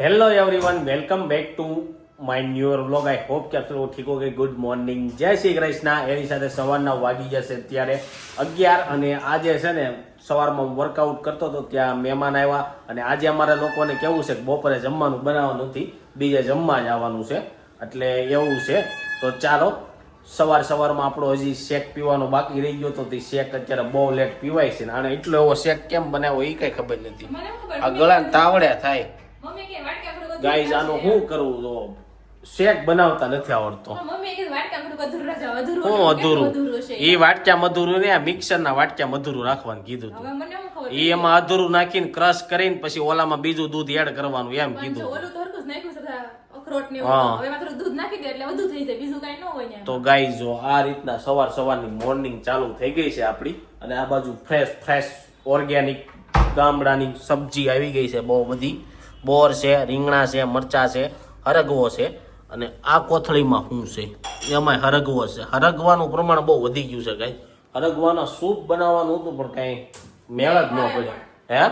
Hello everyone welcome back to my new vlog I hope કે આપ સૌ ઠીક હો ગુડ મોર્નિંગ જય શ્રી કૃષ્ણ. એની સાથે સવારના વાગી જશે અત્યારે અગિયાર અને આજે છે ને સવારમાં વર્કઆઉટ કરતો હતો ત્યાં મહેમાન આવ્યા અને આજે અમારા લોકોને કેવું છે કે બપોરે જમવાનું બનાવવાનું નથી બીજે જમવા જ આવવાનું છે. એટલે એવું છે. તો ચાલો સવાર સવારમાં આપણો હજી શેક પીવાનો બાકી રહી ગયો તો તે શેક અત્યારે બહુ લેટ પીવાય છે ને. અને એટલો એવો શેક કેમ બનાવ્યો એ કઈ ખબર નથી? આ ગળાને તાવડ્યા થાય. ગાઈઝ આનું શું કરવું તો શેક બનાવતા નથી આવડતો. હું અધૂરું એ વાટક્યા મધુરું ને મિક્સર ના વાટક્યા મધુરું રાખવાનું કીધું હતું? એ એમાં અધૂરું નાખીને ક્રશ કરીને પછી ઓલામાં બીજું દૂધ એડ કરવાનું એમ કીધું તો. હરખું જ આ રીતના સવાર સવારની મોર્નિંગ ચાલુ થઈ ગઈ છે આપણી અને આ બાજુ ફ્રેશ ફ્રેશ ઓર્ગેનિક ગામડાની સબ્જી આવી ગઈ છે બહુ બધી. બોર છે રીંગણા છે મરચા છે હરગવો છે અને આ કોથળીમાં શું છે? એમાં હરગવો છે. હરગવાનું પ્રમાણ બહુ વધી ગયું છે કાંઈ. હરગવાનો સૂપ બનાવવાનું હતું પણ કાંઈ મેળ જ ન પડ્યો. હે?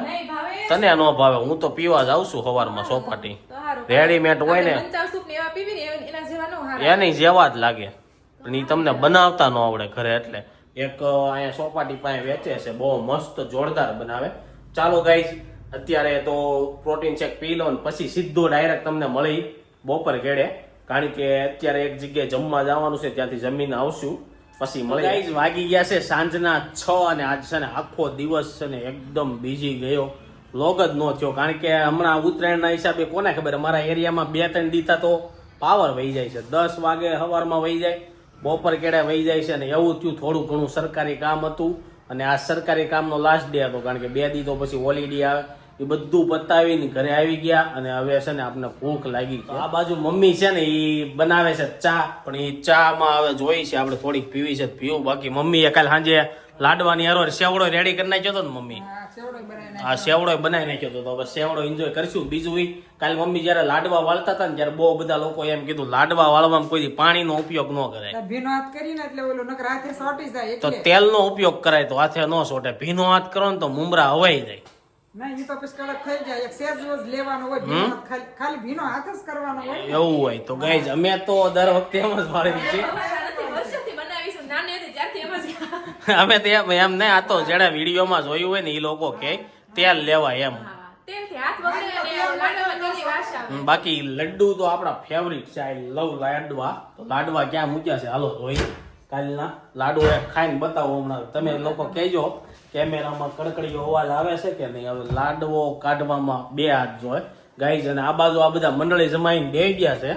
તને ન ભાવે. હું તો પીવા જાઉં છું સવારમાં સોપાટી. રેડીમેડ હોય ને. એના જેવા જ લાગે. પણ એ તમને બનાવતા ન આવડે ઘરે એટલે. એક અહીંયા સોપાટી પાસે વેચે છે. બહુ મસ્ત જોરદાર બનાવે. ચાલો ગાઈઝ અત્યારે તો પ્રોટીન શેક પી લો ને પછી સીધો ડાયરેક્ટ તમને મળી બપોર ઘેડે. કારણ કે અત્યારે એક જગ્યાએ જમવા જવાનું છે, ત્યાંથી જમીને આવશું. પછી મળી. વાગી ગયા છે સાંજના છ અને આજ છે ને આખો દિવસ છે ને એકદમ બીજી ગયો. લોગ જ ન થયો. કારણ કે હમણાં ઉત્તરાયણના હિસાબે કોને ખબર? અમારા એરિયામાં બે ત્રણ દીતા તો પાવર વહી જાય છે. દસ વાગે સવારમાં વહી જાય, બપોર કેડે વહી જાય છે અને એવું થયું. થોડું ઘણું સરકારી કામ હતું. અને આ સરકારી કામનો લાસ્ટ ડે હતો, કારણ કે બે દી તો પછી હોલિડે આવે. એ બધું પતાવીને ઘરે આવી ગયા અને હવે છે ને આપણે ભૂખ લાગી આ બાજુ મમ્મી છે ને એ બનાવે છે ચા, પણ એ ચા માં હવે જોઈ છે, આપણે થોડીક પીવી છે, પીવું. બાકી મમ્મીએ કાલ સાંજે લાડવાની હારો સેવડો રેડી કરી નાખ્યો હતો ને મમ્મી. આ સેવડો બનાવી નાખ્યો હતો તો હવે સેવડો એન્જોય કરશું. બીજું કાલ મમ્મી જયારે લાડવા વાળતા હતા ને ત્યારે બહુ બધા લોકો એમ કીધું લાડવા વાળવામાં કોઈ પાણીનો ઉપયોગ ન કરાય. ભીનો હાથ કરીને એટલે ઓલું નકર હાથે સોટી જાય તો તેલનો ઉપયોગ કરાય તો હાથે ન સોટે. ભીનો હાથ કરો ને તો મુમરા હવાઈ જાય. એવું હોય તો ગાય અમે તો દર વખતે એમ જ વાળી છીએ અમારા નથી, વર્ષોથી બનાવીશું. નાની હતી ત્યારથી એમ જ. અમે તે એમ ને આ તો જેડા વિડીયોમાં જોયું હોય ને એ લોકો કે તેલ લેવાય એમ. બાકી લડ્ડુ તો આપણા ફેવરિટ છે આઈ લવ લાડવા. તો લાડવા ક્યાં મૂક્યા છે? હાલો જોઈ. કાલના લાડુ એક ખાઈને બતાવો હમણાં. તમે લોકો કહેજો કેમેરામાં કડકડીયો અવાજ આવે છે કે નહીં? હવે લાડવો કાઢવામાં બે હાથ જોય. ગાઈઝ અને આ બાજુ આ બધા મંડળી જમાઈને બે ગયા છે.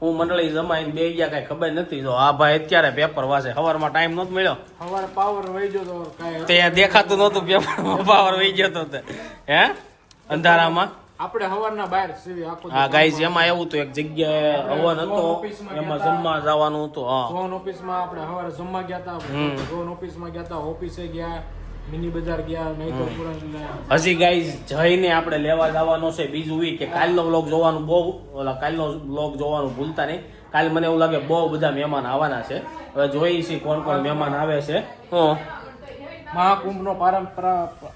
હું મંડળી જમાઈને બે ગયા કઈ ખબર નથી. જો આ ભાઈ અત્યારે પેપર વાંચે. સવારમાં ટાઈમ નહોતો મળ્યો. હવારે પાવર વહી ગયો તો તે દેખાતું નહોતું પેપરમાં પાવર વહી ગયો તો હે? અંધારામાં? આપણે હવારના બહાર સીવી આખો હા ગાઈસ એમાં એવું હતું એક જગ્યાએ હવન હતો. એમાં જમવા જવાનું હતું હા. ઓફિસ ઓફિસમાં આપણે હવારે જમવા ગયા હતા ઓફિસમાં ગયા હતા ઓફિસે ગયા. મિની બજાર ગયા નહીતર હજી ગાઈઝ જઈને આપણે લેવા જવાનો છે બીજું ઈ કે કાલનો વ્લોગ જોવાનું બહુ ઓલા કાલનો વ્લોગ જોવાનું ભૂલતા નહીં. કાલે મને એવું લાગે બહુ બધા મહેમાન આવવાના છે. હવે જોઈ છે કોણ કોણ મહેમાન આવે છે. હું મહાકુંભ નો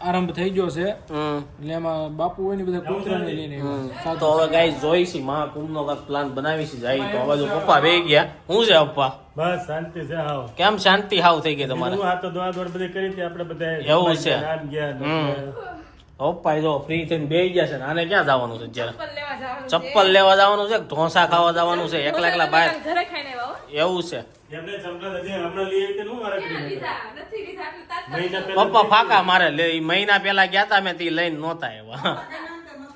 આરંભ થઈ ગયો છે. હમ. એટલે એમાં બાપુ હોય ને બધા કૂતરાને લઈને આવ્યા. તો હવે ગાય જોઈ છે મહાકુંભ નો પ્લાન બનાવી છે જાય તો હવે પપ્પા બે ગયા. હું છે પપ્પા? બસ શાંતિ છે હાવ. કેમ શાંતિ હાવ થઈ ગઈ તમારે? હું આ તો દોડ દોડ બધી કરી હતી આપણે બધા એવું છે. નામ ગયા પપ્પા જો ફ્રી થઈને બે ગયા છે ને આને ક્યાં જવાનું છે અત્યારે? ચપ્પલ લેવા જવાનું છે. ચપ્પલ લેવા જવાનું છે કે ઢોસા ખાવા જવાનું છે? એકલા એકલા બહાર? ઘરે ખાઈને આવ્યા હો. એવું છે. એમને ચંપલ હજી હમણાં લઈ આવી હું મારા કરી નથી લીધા મહિના પહેલા પપ્પા ફાકા મારે લે મહિના પેલા ગયા તા મેં તી લઈને નહોતા એવા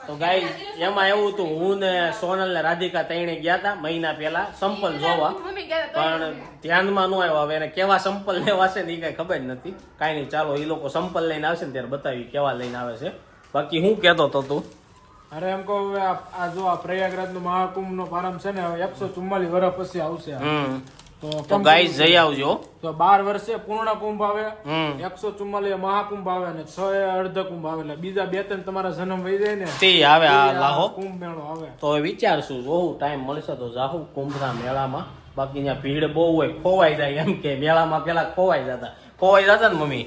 તો ગાઈ એમાં એવું હતું હું ને સોનલ ને રાધિકા તઈને ગયા તા મહિના પેલા સંપલ જોવા. ગયા હતા પણ ધ્યાનમાં ન આવ્યો હવે એને કેવા સંપલ લેવા છે ને એ કઈ ખબર નથી. કાંઈ નહીં ચાલો એ લોકો સંપલ લઈને આવશે ને ત્યારે બતાવી કેવા લઈને આવે છે. બાકી હું કેતો તો તું? અરે એમ કહું હવે આ જો આ પ્રયાગરાજનું મહાકુંભ નો પ્રારંભ છે ને હવે એકસો ચુમ્માલીસ વર્ષ પછી આવશે તો ગાઈસ જઈ આવજો. તો બાર વર્ષે પૂર્ણ કુંભ આવે એકસો ચુમ્માલીસ મહાકુંભ આવે અને છ અર્ધ કુંભ આવે. એટલે બીજા બે ત્રણ તમારા જન્મ વહી જાય ને તે આવે આ લાહો. કુંભ મેળો આવે. તો વિચારશું જોવું ટાઈમ મળશે તો જાહું કુંભના મેળામાં. બાકી ત્યાં ભીડ બહુ હોય ખોવાઈ જાય એમ કે મેળામાં પેલા ખોવાઈ જતા. ખોવાઈ જતા ને મમ્મી?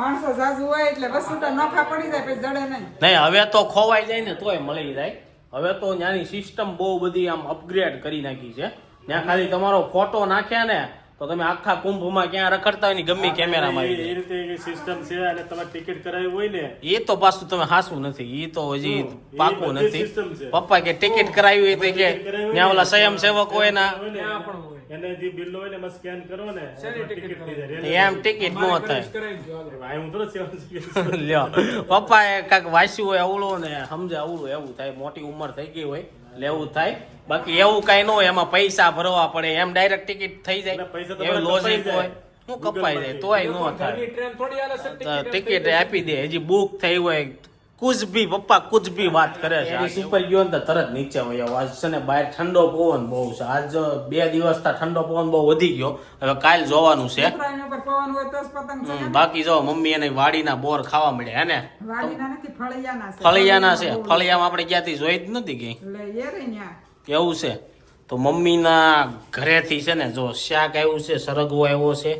માણસો જાજુ હોય એટલે વસ્તુ તો નોખા પડી જાય પછી જડે નહીં. નહીં હવે તો ખોવાઈ જાય ને તોય મળી જાય. હવે તો ત્યાંની સિસ્ટમ બહુ બધી આમ અપગ્રેડ કરી નાખી છે. ત્યાં ખાલી તમારો ફોટો નાખ્યા ને તો તમે આખા કુંભમાં ક્યાં રખડતા હોય ને ગમે કેમેરામાં આવી એ રીતે સિસ્ટમ છે અને તમારે ટિકિટ કરાવી હોય ને એ તો પાછું તમે હાસવું નથી. એ તો હજી પાકું નથી. પપ્પા કે ટિકિટ કરાવી હોય તો કે ત્યાં ઓલા સ્વયંસેવક હોય ને એને જે બિલ હોય ને એમાં સ્કેન કરો ને શેની એમાં ticket ticket થઈ જાય. એમ ટિકિટ નો થાય. હું તો લ્યો. પપ્પા એ કાંઈક વાંચ્યું હોય અવળો ને સમજે અવળું એવું થાય. મોટી ઉંમર થઈ ગઈ હોય લેવું થાય. બાકી એવું કઈ ન હોય એમાં પૈસા ભરવા પડે. એમ ડાયરેક્ટ ટિકિટ થઈ જાય. એવું લોજિક હોય. શું કપાઈ જાય તોય ન થાય. Ticket ticket. આપી દે. હજી બુક થઈ હોય કુછ ભી પપ્પા કુછ ભી વાત કરે છે. એની ઉપર ગયો ને તો તરત નીચે હોય આજ છે ને બહાર ઠંડો પવન બહુ છે. આજ બે દિવસ ઠંડો પવન બહુ વધી ગયો. હવે કાલ જોવાનું છે. તો. બાકી જો મમ્મી એને વાડીના બોર ખાવા મળ્યા હે ને? ફળિયાના છે. ફળિયાના છે. ફળિયામાં આપણે ક્યાંથી જોઈ જ નથી ગઈ. એવું છે. તો મમ્મીના ઘરેથી છે ને જો શાક આવ્યું છે સરગવો આવ્યો છે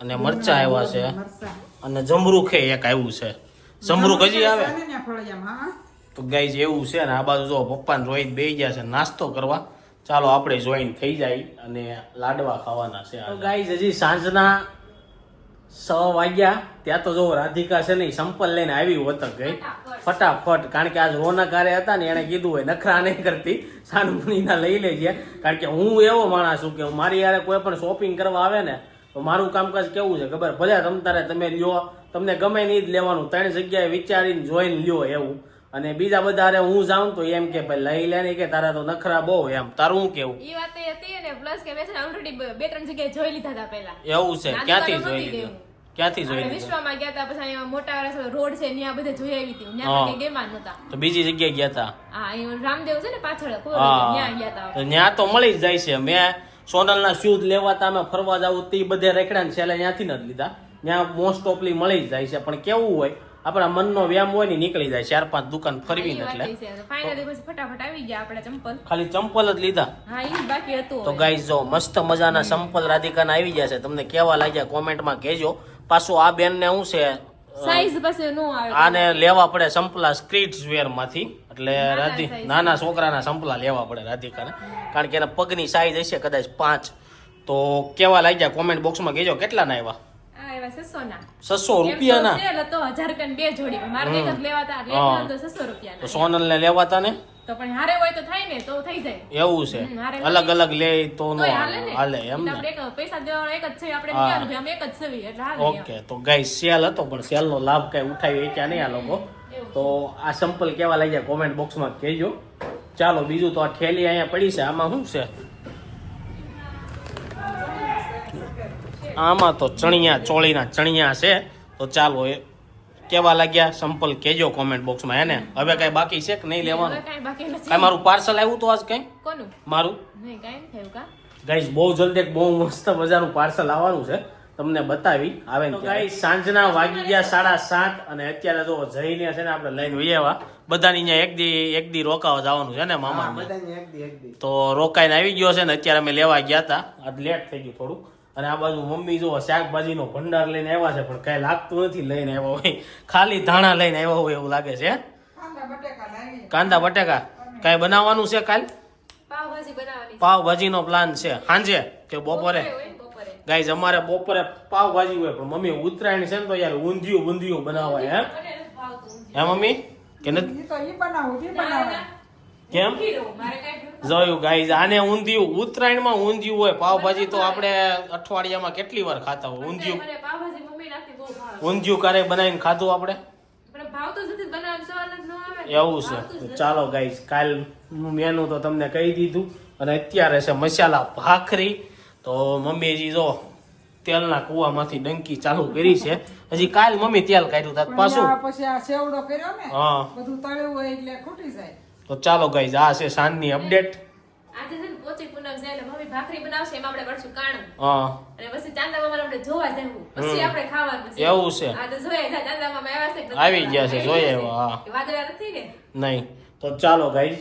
અને મરચા આવ્યા છે. અને જમરૂખે એક આવ્યું છે. જમરૂખ હજી આવે? છે ને ન્યા ફળિયામાં, હા. તો ગાઈઝ એવું છે ને આ બાજુ જો પપ્પાને રોહિત બે ગયા છે નાસ્તો કરવા. ચાલો આપણે જોઈન થઈ જાય અને લાડવા ખાવાના છે તો ગાઈઝ હજી સાંજના છ વાગ્યા. ત્યાં તો જો રાધિકા છે ને સંપલ લઈને આવી વતક ગઈ ફટાફટ. કારણ કે આજ રોનક હારે હતા ને એને કીધું હોય નખરા નહીં કરતી. સાનમુનીના લઈ લેજે. કારણ કે હું એવો માણસ છું કે મારી યારે કોઈ પણ શોપિંગ કરવા આવે ને તો મારું કામકાજ કેવું છે ખબર? ભલે તમ તારે તમે લ્યો તમને ગમે નહીં જ લેવાનું. ત્રણ જગ્યાએ વિચારીને જોઈને લ્યો એવું. અને બીજા બધા હું જાઉં તો એમ કે ભાઈ લઈ લે ને કે તારા તો નખરા બહુ એમ. તારું હું કેવું? એ વાત એ હતી ને પ્લસ કે મેં છે ઓલરેડી બે ત્રણ જગ્યાએ જોઈ લીધા હતા પહેલા. એવું છે. ક્યાંથી જોઈ લીધું? ક્યાંથી જોઈ લીધું? વિશ્વમાં ગયા હતા પછી અહીંયા મોટા વાળા રોડ છે ત્યાં બધે જોઈ આવી હતી. ત્યાં કે ગેમાં નતા તો બીજી જગ્યાએ ગયા હતા હા અહીં રામદેવ છે ને પાછળ ત્યાં ગયા હતા તો ત્યાં તો મળી જ જાય છે. મેં સોનલના શૂઝ લેવા તા અમે ફરવા જાવું તે બધે રેકડા ને છેલ્લે ત્યાંથી નથી લીધા. ત્યાં મોસ્ટ ઓફલી મળી જ જાય છે. પણ કેવું હોય આપણા મનનો વ્યાયામ હોય ને નીકળી જાય. ચાર પાંચ દુકાન ફરવી એટલે. ફાઇનલી પછી ફટાફટ આવી ગયા આપણે ચંપલ. ખાલી ચંપલ જ લીધા. હા એ બાકી હતું તો. ગાઈઝ જો મસ્ત મજાના સંપલ રાધિકાના આવી ગયા છે. તમને કેવા લાગ્યા કોમેન્ટમાં કહેજો. પાછું આ બેન ને શું છે સાઈઝ પાસે નો આવે. આને લેવા પડે સંપલા સ્ક્રીટ્સ વેરમાંથી. એટલે રાધી નાના છોકરાના સંપલા લેવા પડે રાધિકાને. કારણ કે એના પગની સાઈઝ હશે કદાચ પાંચ. તો કેવા લાગ્યા? કોમેન્ટ બોક્સમાં કહેજો. કેટલા ના આવ્યા? આ એવા 600 ના રૂપિયાના? સેલ હતો 1000 રૂપિયાની બે જોડી મારે એક જ લેવા હતા હા. રેટ તો 600 તો સોનલ ને લેવા તા ને? તો પણ હારે હોય તો થાય ને તો થઈ જાય. એવું છે. અલગ અલગ લે તો નો હાલે એમ ને. પૈસા દેવાનો એક જ છે આપણે અમે એક જ છે એટલે ઓકે તો ગાઈ સેલ હતો પણ સેલ નો લાભ કઈ ઉઠાવી ક્યાં નહીં આ લોકો. તો આ સંપલ કેવા લાગ્યા? કોમેન્ટ બોક્સમાં કહેજો. ચાલો બીજું તો આ થેલી અહીંયા પડી છે આમાં શું છે? આમાં તો ચણિયા ચોળીના ચણિયા છે. તો ચાલો એ કેવા લાગ્યા? સંપલ કેજો કોમેન્ટ બોક્સમાં હે ને હવે કઈ બાકી છે કે નહીં લેવાનું? કાંઈ કઈ મારું પાર્સલ આવ્યું તો આજ કઈ? મારું? નહીં કાંઈ નથી થયું કા? ગાઈસ બહુ જલ્દી બહુ મસ્ત મજાનું પાર્સલ આવવાનું છે. તમને બતાવી આવે ને ગાઈસ સાંજના વાગી ગયા સાડા સાત અને અત્યારે જો જઈને છે ને આપણે લઈને વહી આવ્યા બધાની અહીંયા એક દી એક દી રોકાવા જવાનું છે ને મામા તો રોકાઈને આવી ગયો છે ને અત્યારે અમે લેવા ગયા હતા. આજ લેટ થઈ ગયું થોડું. અને આ બાજુ મમ્મી જો શાકભાજીનો ભંડાર લઈને આવ્યા છે પણ કઈ લાગતું નથી લઈને આવ્યા હોય. ખાલી ધાણા લઈને આવ્યા હોય એવું લાગે છે કાંદા બટેકા કાંઈ બનાવવાનું છે કાલ? પાવભાજીનો પ્લાન છે. સાંજે કે બપોરે? હોય ને ગાઈઝ અમારે બપોરે પાવભાજી હોય પણ મમ્મી ઉત્તરાયણ છે ને તો યાર ઊંધિયું ઊંધિયું બનાવાય હે હે મમ્મી? કે નથી? કેમ? જોયું ગાઈઝ આને ઊંધિયું ઉત્તરાયણમાં ઊંધિયું હોય પાવભાજી તો આપણે અઠવાડિયામાં કેટલી વાર ખાતા હોય? ઊંધિયું. મને પાવભાજી મમ્મી નાખતી બહુ ભાવે. ઊંધિયું ક્યારે બનાવીને ખાધું આપણે. એવું છે. ચાલો ગાઈઝ કાલ મેનુ તો તમને કહી દીધું. અને અત્યારે છે મસાલા ભાખરી. તો મમ્મીજી જો તેલના કુવામાંથી ડંકી ચાલુ કરી છે. હજી કાલ મમ્મી તેલ કાઢ્યું પાછું. પછી આ સેવડો કર્યો ને હા. બધું તળ્યું હોય એટલે ખૂટી જાય. તો ચાલો ગાઈઝ આ છે સાંજની અપડેટ આજે છે ને પોચી પૂનમ છે એટલે મમ્મી ભાખરી બનાવશે એમાં આપણે કરશું કાણું. હા. અને પછી ચાંદામાં આપણે જોવા જવું. પછી આપણે ખાવાનું છે. એવું છે. આ તો જોઈએ છે ચાંદા ચાંદામાં આવ્યા છે આવી ગયા છે? જોઈએ હા. વાદળા નથી ને નહીં. તો ચાલો ગાઈઝ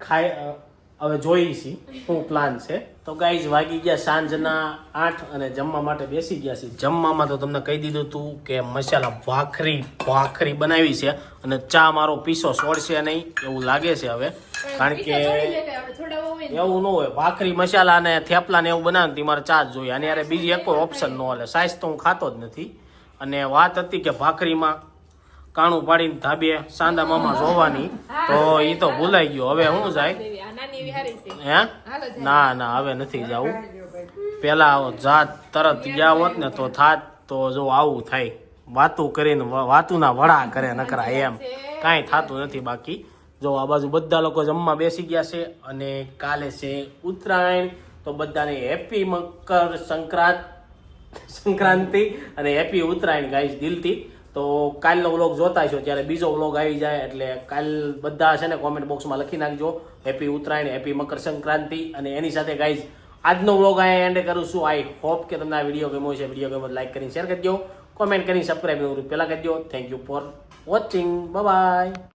ખાઈ અ, હવે જોઈ છે શું પ્લાન છે. તો ગાઈઝ વાગી ગયા સાંજના આઠ અને જમવા માટે બેસી ગયા છે જમવામાં તો તમને કહી દીધું હતું કે મસાલા ભાખરી ભાખરી બનાવી છે અને ચા મારો પીસો છોડશે નહીં એવું લાગે છે હવે. કારણ કે. એવું ન હોય. ભાખરી મસાલા અને થેપલા ને એવું બનાવે ને મારે ચા જ જોઈએ. અને યારે બીજી એક ઓપ્શન ન હોય. સાઈઝ તો હું ખાતો જ નથી. અને વાત હતી કે ભાખરીમાં કાણું પાડીને ધાબે સાંદા મામા જોવાની. તો એ તો ભૂલાઈ ગયો. હવે શું જાય? હે? ના ના, હવે નથી જવું. પેલા જાત તરત ગયા હોત ને તો થાત, તો જો આવું થાય. વાતું કરીને વાતુના વડા કરે નકરા એમ. કાંઈ થતું નથી બાકી. જો આ બાજુ બધા લોકો જમવા બેસી ગયા છે અને કાલે છે ઉત્તરાયણ. તો બધાને હેપી મકર સંક્રાંત સંક્રાંતિ અને હેપી ઉત્તરાયણ ગાઈશ દિલથી. તો કાલનો વ્લોગ જોતા છો ત્યારે બીજો વ્લોગ આવી જાય એટલે કાલ બધા છે ને કોમેન્ટ બોક્સમાં લખી નાખજો. હેપી ઉત્તરાયણ હેપી મકર સંક્રાંતિ અને એની સાથે ગાઈઝ આજનો વ્લોગ અહીંયા એન્ડ કરું છું. આઈ હોપ કે તમને આ વીડિયો ગમ્યો છે વીડિયો ગમ્યો લાઈક કરીને શેર કરજો કોમેન્ટ કરીને સબસ્ક્રાઈબ પહેલાં કરજો thank you for watching bye